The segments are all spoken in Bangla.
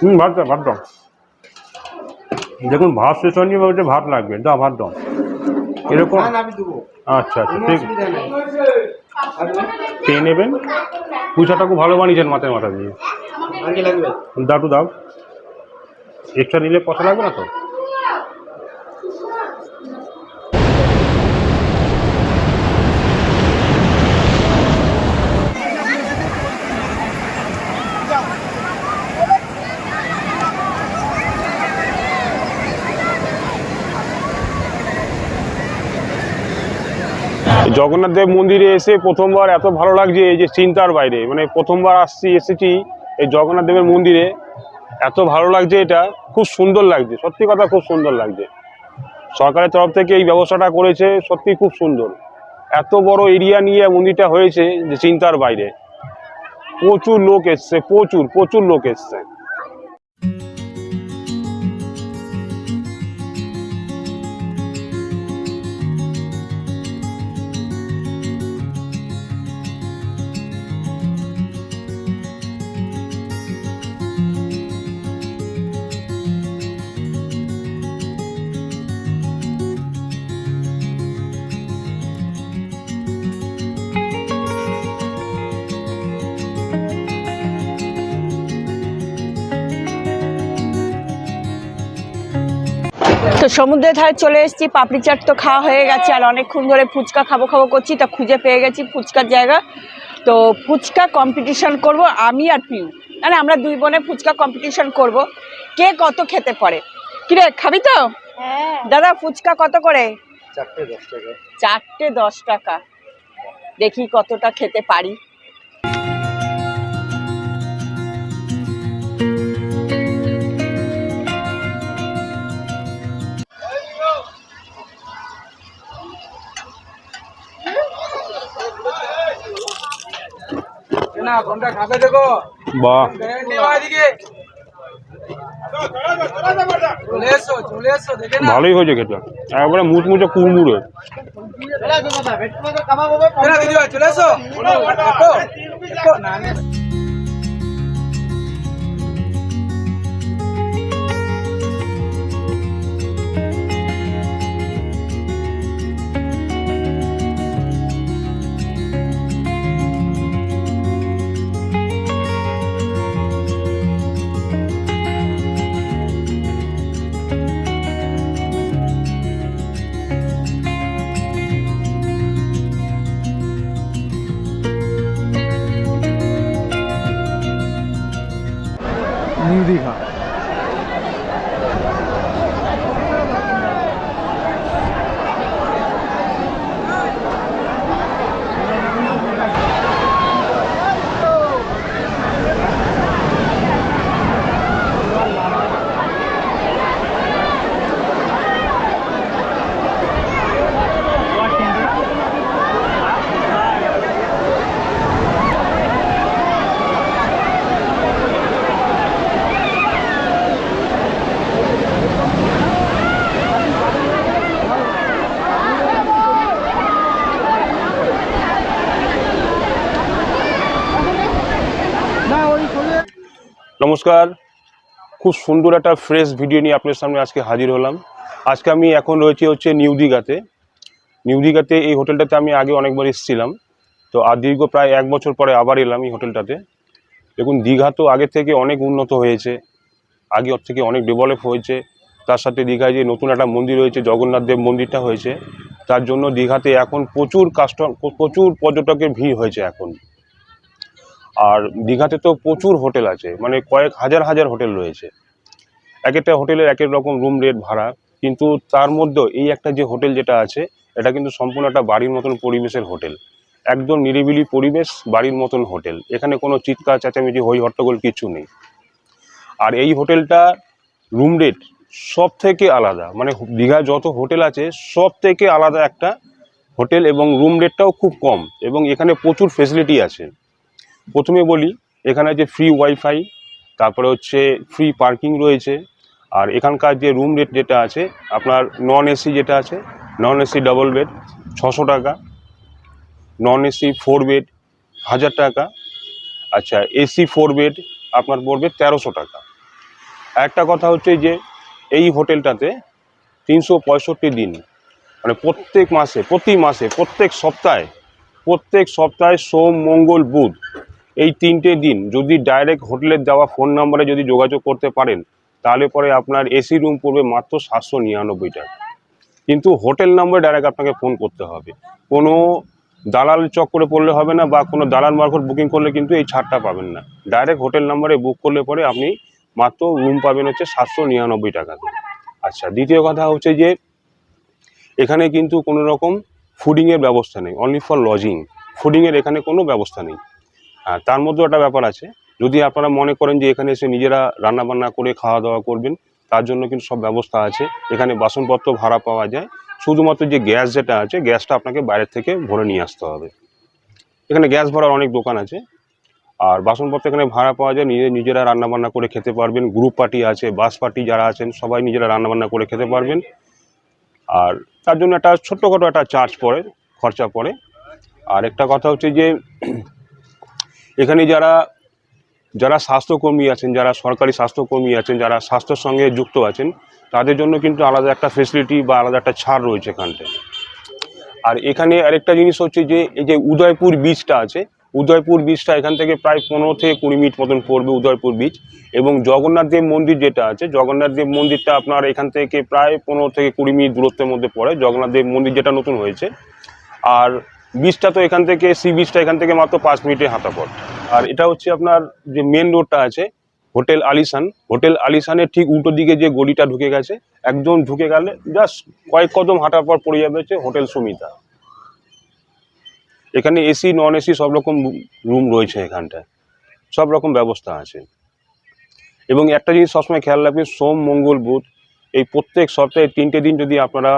হুম ভাত দাও ভাত দাও। দেখুন ভাত শেষ হয়নি বলছে ভাত লাগবে। দাও ভাত দাও। এরকম? আচ্ছা আচ্ছা ঠিক। খেয়ে নেবেন? পুঁচাটা খুব ভালো বানিয়েছেন মাথায় মাথা দিয়ে। দাটু দাও। এক্সট্রা নিলে কথা লাগবে না তো? জগন্নাথ দেব মন্দিরে এসে প্রথমবার এত ভালো লাগছে এই যে চিন্তার বাইরে। মানে প্রথমবার আসছি, এসেছি এই জগন্নাথ দেবের মন্দিরে। এত ভালো লাগছে এটা, খুব সুন্দর লাগছে, সত্যি কথা খুব সুন্দর লাগছে। সরকারের তরফ থেকে এই ব্যবস্থাটা করেছে, সত্যি খুব সুন্দর। এত বড় এরিয়া নিয়ে মন্দিরটা হয়েছে যে চিন্তার বাইরে। প্রচুর লোক এসছে, প্রচুর প্রচুর লোক এসছে। তো সমুদ্রের ধারে চলে এসেছি পাপড়ি চাট তো খাওয়া হয়ে গেছে আর অনেকক্ষণ ধরে ফুচকা খাব খাব করছি তা খুঁজে পেয়ে গেছি ফুচকার জায়গা। তো ফুচকা কম্পিটিশন করব আমি আর পিউ। মানে আমরা দুই বোনে ফুচকা কম্পিটিশন করব কে কত খেতে পারে। কিরে খাবি তো? দাদা ফুচকা কত করে? চারটে দশ টাকা। চারটে দশ টাকা। দেখি কতটা খেতে পারি। বাহ ভালোই হয়েছে খেতে। একবারে মুচমুচে কুড়মুড়ে। চলে এসো। নমস্কার। খুব সুন্দর একটা ফ্রেশ ভিডিও নিয়ে আপনার সামনে আজকে হাজির হলাম। আজকে আমি এখন রয়েছি হচ্ছে নিউ দীঘাতে। নিউ দীঘাতে এই হোটেলটাতে আমি আগে অনেকবার এসেছিলাম। তো আর দীর্ঘ প্রায় এক বছর পরে আবার এলাম এই হোটেলটাতে। দেখুন, দীঘা তো আগে থেকে অনেক উন্নত হয়েছে। আগে ওর থেকে অনেক ডেভেলপ হয়েছে। তার সাথে দীঘায় যে নতুন একটা মন্দির হয়েছে জগন্নাথ দেব মন্দিরটা হয়েছে। তার জন্য দীঘাতে এখন প্রচুর কাস্টম প্রচুর পর্যটকের ভিড় হয়েছে এখন। আর দীঘাতে তো প্রচুর হোটেল আছে মানে কয়েক হাজার হাজার হোটেল রয়েছে। এক একটা হোটেলের এক এক রকম রুম রেট ভাড়া, কিন্তু তার মধ্যেও এই একটা যে হোটেল যেটা আছে, এটা কিন্তু সম্পূর্ণ একটা বাড়ির মতন পরিবেশের হোটেল। একদম নিরিবিলি পরিবেশ, বাড়ির মতন হোটেল। এখানে কোনো চিৎকার, চেঁচামেচি হই হট্টগোল কিছু নেই। আর এই হোটেলটা রুম রেট সব থেকে আলাদা মানে দীঘা যত হোটেল আছে সব থেকে আলাদা একটা হোটেল এবং রুম রেটটাও খুব কম এবং এখানে প্রচুর ফেসিলিটি আছে। প্রথমে বলি, এখানে যে ফ্রি ওয়াইফাই তারপরে হচ্ছে ফ্রি পার্কিং রয়েছে, আর এখানকার যে রুম রেট যেটা আছে, আপনার নন এসি যেটা আছে নন এসি ডবল বেড ছশো টাকা নন এসি ফোর বেড হাজার টাকা আচ্ছা এসি ফোর বেড আপনার পড়বে তেরোশো টাকা। একটা কথা হচ্ছে যে, এই হোটেলটাতে তিনশো পঁয়ষট্টি দিন মানে প্রত্যেক মাসে, প্রতি মাসে, প্রত্যেক সপ্তাহে প্রত্যেক সপ্তাহে সোম, মঙ্গল, বুধ এই তিনটে দিন যদি ডাইরেক্ট হোটেলের দেওয়া ফোন নাম্বারে যদি যোগাযোগ করতে পারেন, তাহলে পরে আপনার এসি রুম পড়বে মাত্র সাতশো নিরানব্বই টাকা। কিন্তু হোটেল নাম্বারে ডাইরেক্ট আপনাকে ফোন করতে হবে। কোনো দালাল চক্করে পড়লে হবে না বা কোনো দালাল মারফত বুকিং করলে কিন্তু এই ছাড়টা পাবেন না। ডাইরেক্ট হোটেল নাম্বারে বুক করলে পরে আপনি মাত্র রুম পাবেন হচ্ছে সাতশো নিরানব্বই টাকাতে আচ্ছা দ্বিতীয় কথা হচ্ছে যে, এখানে কিন্তু কোনো রকম ফুডিংয়ের ব্যবস্থা নেই অনলি ফর লজিং ফুডিংয়ের এখানে কোনো ব্যবস্থা নেই। আর তার মধ্যেও একটা ব্যাপার আছে। যদি আপনারা মনে করেন যে এখানে এসে নিজেরা রান্না বান্না করে খাওয়া দাওয়া করবেন, তার জন্য কিন্তু সব ব্যবস্থা আছে। এখানে বাসনপত্র ভাড়া পাওয়া যায়। শুধুমাত্র যে গ্যাস যেটা আছে, গ্যাসটা আপনাকে বাইরের থেকে ভরে নিয়ে আসতে হবে। এখানে গ্যাস ভরার অনেক দোকান আছে। আর বাসনপত্র এখানে ভাড়া পাওয়া যায়। নিজে নিজেরা রান্নাবান্না করে খেতে পারবেন। গ্রুপ পার্টি আছে, বাস পার্টি যারা আছেন, সবাই নিজেরা রান্নাবান্না করে খেতে পারবেন। আর তার জন্য একটা ছোট্টখাটো একটা চার্জ পড়ে, খরচা পড়ে। আর একটা কথা হচ্ছে যে এখানে যারা যারা স্বাস্থ্যকর্মী আছেন, যারা সরকারি স্বাস্থ্যকর্মী আছেন, যারা স্বাস্থ্যের সঙ্গে যুক্ত আছেন, তাদের জন্য কিন্তু আলাদা একটা ফেসিলিটি বা আলাদা একটা ছাড় রয়েছে এখানটায় আর এখানে আরেকটা জিনিস হচ্ছে যে, এই যে উদয়পুর বীচটা আছে, উদয়পুর বীচটা এখান থেকে প্রায় পনেরো থেকে কুড়ি মিনিট মতন পড়বে উদয়পুর বীচ এবং জগন্নাথ দেব মন্দির যেটা আছে, জগন্নাথ দেব মন্দিরটা আপনার এখান থেকে প্রায় পনেরো থেকে কুড়ি মিনিট দূরত্বের মধ্যে পড়ে। জগন্নাথ দেব মন্দির যেটা নতুন হয়েছে। আর বীচটা তো এখান থেকে, সি বীচটা এখান থেকে মাত্র পাঁচ মিনিটে হাঁটা পথ আর এটা হচ্ছে আপনার যে মেন রোডটা আছে, হোটেল আলিসান হোটেল আলিসানের ঠিক উল্টো দিকে যে গলিটা ঢুকে গেছে একদম ঢুকে গেলে জাস্ট কয়েক কদম হাঁটার পর পড়ে যাবে হচ্ছে হোটেল সুমিতা। এখানে এসি নন এসি সব রকম রুম রয়েছে এখানটায়। সব রকম ব্যবস্থা আছে। এবং একটা জিনিস সবসময় খেয়াল রাখবেন, সোম, মঙ্গল, বুধ, এই প্রত্যেক সপ্তাহে তিনটে দিন যদি আপনারা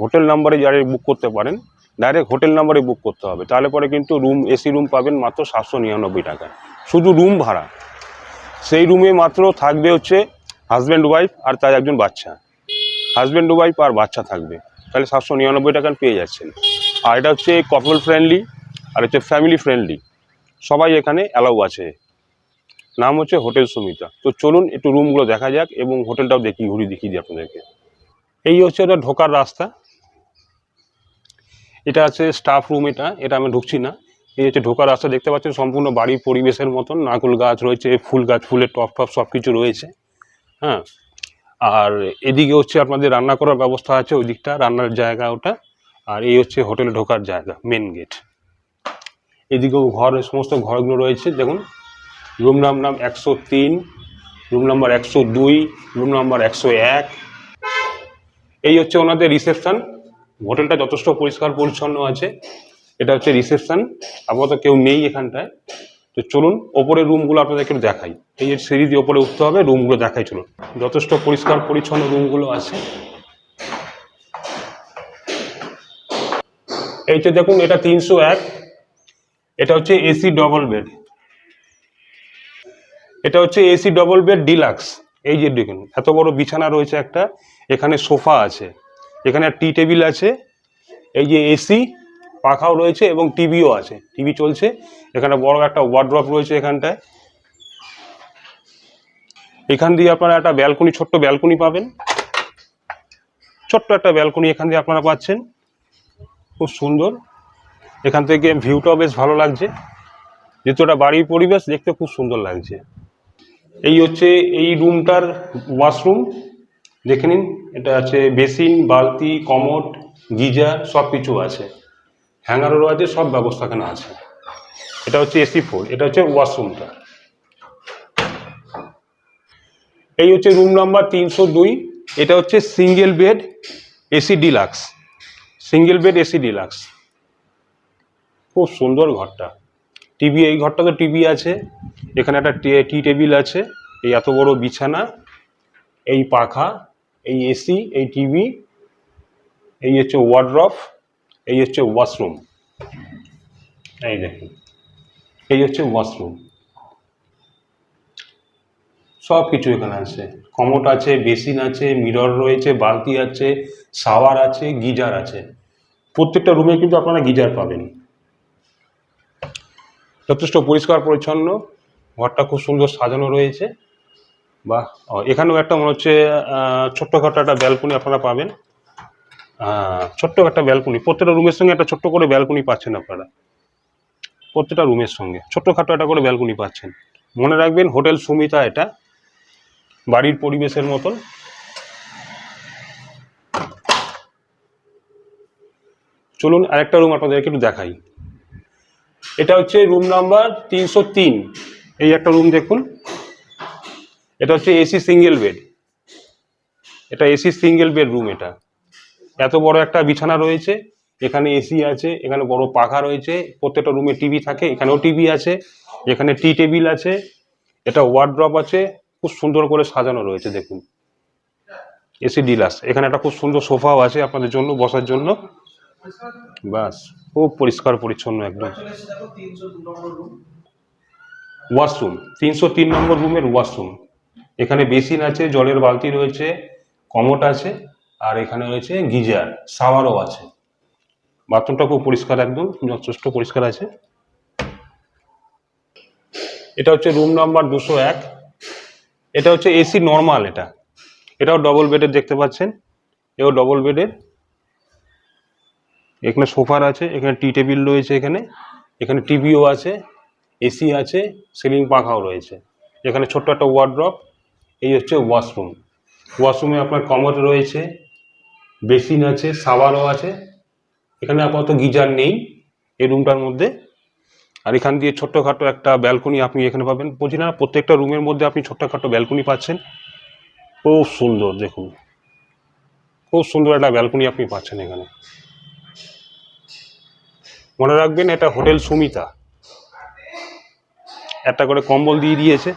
হোটেল নাম্বারে যারা বুক করতে পারেন ডাইরেক্ট হোটেল নাম্বারে বুক করতে হবে। তাহলে পরে কিন্তু রুম এসি রুম পাবেন মাত্র সাতশো নিরানব্বই টাকা শুধু রুম ভাড়া। সেই রুমে মাত্র থাকবে হচ্ছে হাজব্যান্ড ওয়াইফ আর তার একজন বাচ্চা। হাজব্যান্ড ওয়াইফ আর বাচ্চা থাকবে। তাহলে সাতশো নিরানব্বই টাকা পেয়ে যাচ্ছেন। আর এটা হচ্ছে কপল ফ্রেন্ডলি আর হচ্ছে ফ্যামিলি ফ্রেন্ডলি সবাই এখানে অ্যালাউ আছে। নাম হচ্ছে হোটেল সুমিতা। তো চলুন একটু রুমগুলো দেখা যাক এবং হোটেলটাও দেখি ঘুরি দেখিয়ে দিই আপনাদেরকে। এই হচ্ছে ওটা ঢোকার রাস্তা। এটা আছে স্টাফ রুম এটা এটা আমি ঢুকছি না। এই হচ্ছে ঢোকার রাস্তা, দেখতে পাচ্ছেন সম্পূর্ণ বাড়ির পরিবেশের মতন, নারকুল গাছ রয়েছে, ফুল গাছ, ফুলের টপ টপ সব কিছু রয়েছে হ্যাঁ। আর এদিকে হচ্ছে আপনাদের রান্না করার ব্যবস্থা আছে ওই দিকটা, রান্নার জায়গা ওটা, আর এই হচ্ছে হোটেলে ঢোকার জায়গা মেন গেট এদিকেও ঘর, সমস্ত ঘরগুলো রয়েছে, দেখুন। রুম নাম নাম একশো তিন রুম নাম্বার একশো দুই রুম নাম্বার একশো এক। এই হচ্ছে ওনাদের রিসেপশন হোটেলটা যথেষ্ট পরিষ্কার পরিচ্ছন্ন আছে। এটা হচ্ছে রিসেপশন। আপাতত কেউ নেই এখানটায়। তো চলুন, ওপরের রুমগুলো আপনাদেরকে দেখাই। এই যে সিঁড়ি দিয়ে ওপরে উঠতে হবে, রুমগুলো দেখাই চলুন। যথেষ্ট পরিষ্কার পরিচ্ছন্ন রুমগুলো আছে। এই যে দেখুন, এটা তিনশো এক। এটা হচ্ছে এসি ডবল বেড এটা হচ্ছে এসি ডবল বেড ডিলাক্স এই যে দেখুন, এত বড় বিছানা রয়েছে একটা। এখানে সোফা আছে। এখানে টি টেবিল আছে, এই যে এসি পাখাও রয়েছে এবং টিভিও আছে। টিভি চলছে, এখানে বড় একটা ওয়ার্ড্রপ রয়েছে এখানটায়। এখান দিয়ে আপনারা একটা ব্যালকনি ছোট্ট ব্যালকনি পাবেন। ছোট্ট একটা ব্যালকনি এখান দিয়ে আপনারা পাচ্ছেন। খুব সুন্দর। এখান থেকে ভিউটাও বেশ ভালো লাগছে। যেহেতু ওটা বাড়ির পরিবেশ, দেখতে খুব সুন্দর লাগছে। এই হচ্ছে এই রুমটার ওয়াশরুম দেখে নিন। এটা আছে বেসিন, বালতি, কমোড, গিজার সব কিছু আছে। হ্যাঙ্গারও আছে সব ব্যবস্থা এখানে আছে। এটা হচ্ছে এসি ফোর, এটা হচ্ছে ওয়াশরুমটা। এই হচ্ছে রুম নাম্বার তিনশো দুই, এটা হচ্ছে single bed AC deluxe. Single bed AC deluxe. খুব সুন্দর ঘরটা। টিভি, এই ঘরটা তো টিভি আছে। এখানে একটা টি টেবিল আছে। এই এত বড় বিছানা, এই পাখা এই এসি এই টিভি এই হচ্ছে ওয়ার্ড্রফ এই হচ্ছে ওয়াশরুম এই দেখুন, এই হচ্ছে ওয়াশরুম সব কিছু এখানে আছে। কমোট আছে, বেসিন আছে, মিরর রয়েছে, বালতি আছে, শাওয়ার আছে, গিজার আছে। প্রত্যেকটা রুমে কিন্তু আপনারা গিজার পাবেন। যথেষ্ট পরিষ্কার পরিচ্ছন্ন, ঘরটা খুব সুন্দর সাজানো রয়েছে। বাহ। এখানেও একটা মনে হচ্ছে ছোট্টখাটো একটা ব্যালকনি আপনারা পাবেন। ছোট্ট একটা ব্যালকনি প্রত্যেকটা রুমের সঙ্গে একটা ছোট্ট করে ব্যালকনি পাচ্ছেন আপনারা। প্রত্যেকটা রুমের সঙ্গে। ছোট্টখাটো একটা করে ব্যালকনি পাচ্ছেন। মনে রাখবেন হোটেল সুমিতা এটা। বাড়ির পরিবেশের মতন। চলুন আরেকটা রুম আপনাদেরকে একটু দেখাই। এটা হচ্ছে রুম নাম্বার তিনশো তিন। এই একটা রুম দেখুন। এটা হচ্ছে এসি সিঙ্গেল বেড এটা এসি সিঙ্গেল বেড রুম এটা। এত বড় একটা বিছানা রয়েছে এখানে এসি আছে এখানে বড় পাখা রয়েছে প্রত্যেকটা রুমে টিভি থাকে এখানেও টিভি আছে এখানে টি টেবিল আছে এটা ওয়ার্ড্রপ আছে খুব সুন্দর করে সাজানো রয়েছে দেখুন। এসি ডিলাস এখানে একটা খুব সুন্দর সোফাও আছে আপনাদের জন্য বসার জন্য। বাস খুব পরিষ্কার পরিচ্ছন্ন একদম। ওয়াশরুম তিনশো তিন নম্বর রুমের ওয়াশরুম এখানে বেসিন আছে, জলের বালতি রয়েছে, কমোট আছে, আর এখানে রয়েছে গিজার শাওয়ারও আছে। বাথরুমটা খুব পরিষ্কার একদম, যথেষ্ট পরিষ্কার আছে। এটা হচ্ছে রুম নাম্বার দুশো এক। এটা হচ্ছে এসি নর্মাল এটা। এটাও ডবল বেডের দেখতে পাচ্ছেন। এও ডবল বেডের এখানে সোফার আছে, এখানে টি টেবিল রয়েছে এখানে। এখানে টিভিও আছে, এসি আছে, সিলিং পাখাও রয়েছে। এখানে ছোট্ট একটা ওয়ার্ড্রপ এই হচ্ছে ওয়াশরুম। ওয়াশরুমে আপনার কমোড রয়েছে, বেসিন আছে সাবারও আছে, এখানে আপাতত গিজার নেই এই রুমটার মধ্যে। আর এখান দিয়ে ছোট্টখাটো একটা ব্যালকনি আপনি এখানে পাবেন। বলছি না, প্রত্যেকটা রুমের মধ্যে আপনি ছোট্টখাটো ব্যালকনি পাচ্ছেন। খুব সুন্দর, দেখুন। খুব সুন্দর একটা ব্যালকনি আপনি পাচ্ছেন এখানে। মনে রাখবেন, এটা হোটেল সুমিতা। একটা করে কম্বল দিয়ে দিয়েছে।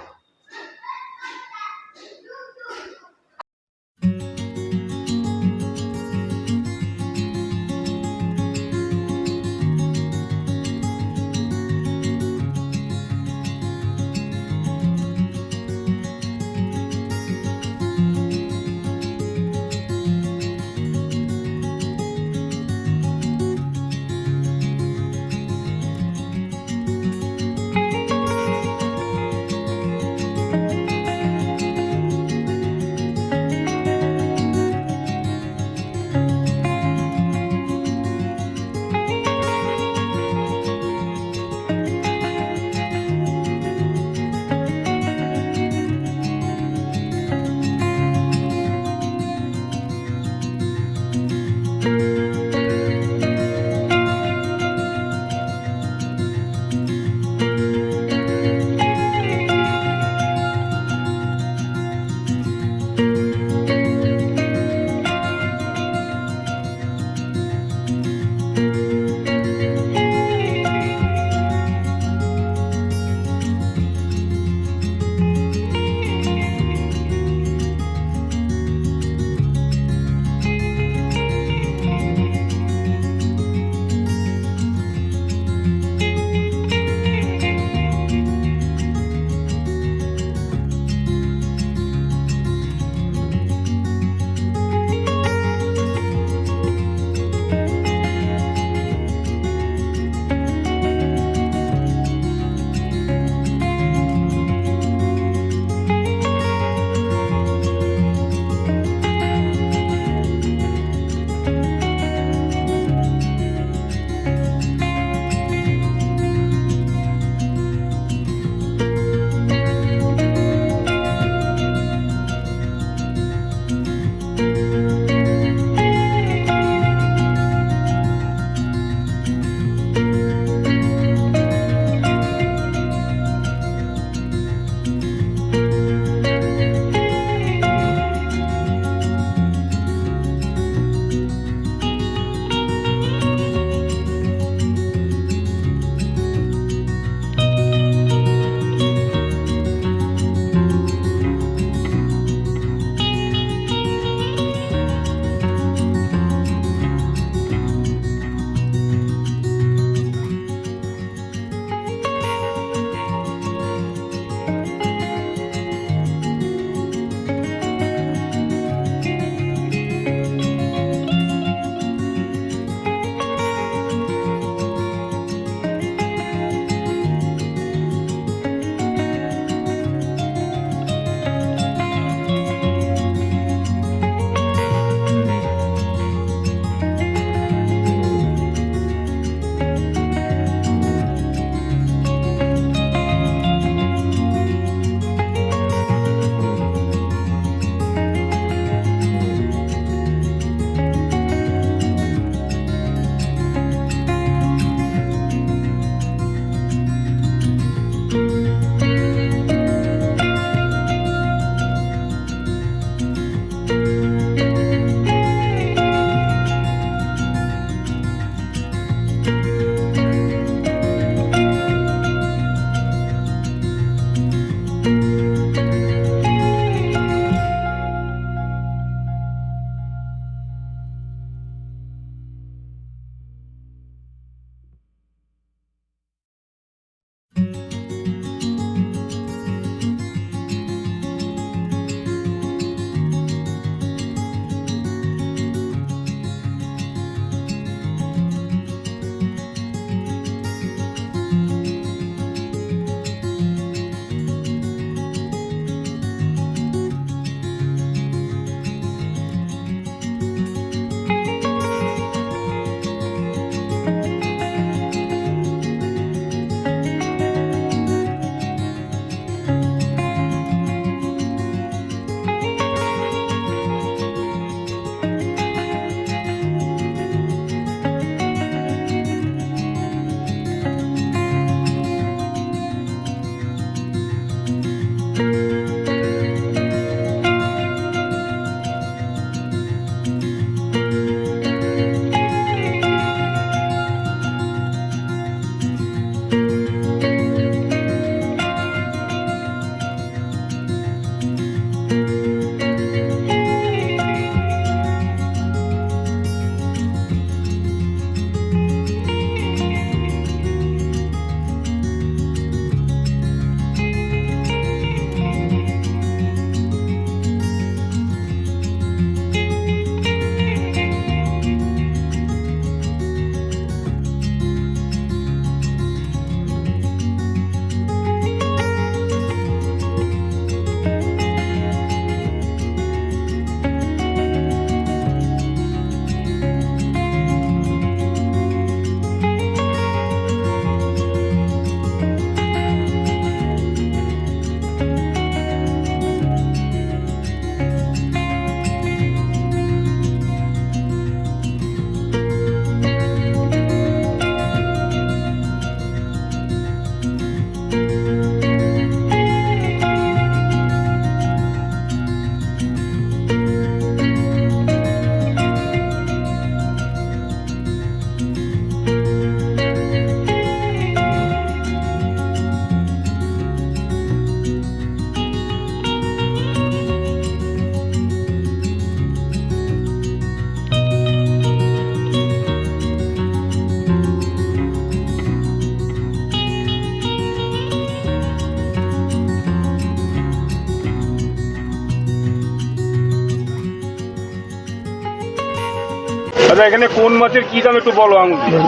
এখানে কোন মাছের কি দাম একটু বলো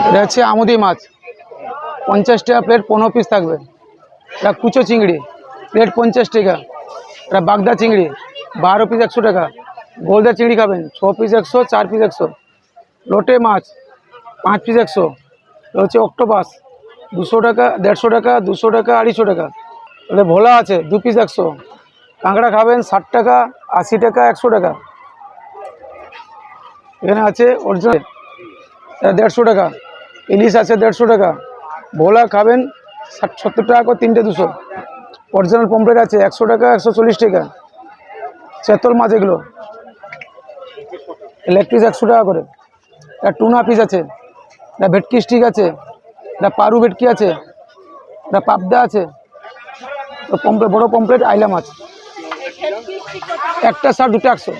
এটা হচ্ছে আমুদি মাছ। পঞ্চাশ টাকা প্লেট পনেরো পিস থাকবে। এটা কুচো চিংড়ি। প্লেট পঞ্চাশ টাকা। এটা বাগদা চিংড়ি। বারো পিস একশো টাকা। গোলদা চিংড়ি খাবেন। ছ পিস একশো, চার পিস একশো। লোটে মাছ, পাঁচ পিস একশো। হচ্ছে অক্টোপাস। দুশো টাকা, দেড়শো টাকা, দুশো টাকা, আড়াইশো টাকা। তাহলে ভোলা আছে, দু পিস একশো। কাঁকড়া খাবেন ষাট টাকা, আশি টাকা, একশো টাকা। এখানে আছে অরিজিনাল দেড়শো টাকা। ইলিশ আছে দেড়শো টাকা। ভোলা খাবেন ষাট, সত্তর টাকা করে তিনটে দুশো। অরিজিনাল পমপ্লেট আছে একশো টাকা, একশো চল্লিশ টাকা। চেতল মাছ এগুলো। লেগ পিস একশো টাকা করে। এটা টুনা পিস আছে। এটা ভেটকি স্টিক আছে। এটা পারু ভেটকি আছে। এটা পাবদা আছে। পমপ্লেট বড়ো পমপ্লেট আইলা মাছ। একটা ষাট, দুটো একশো।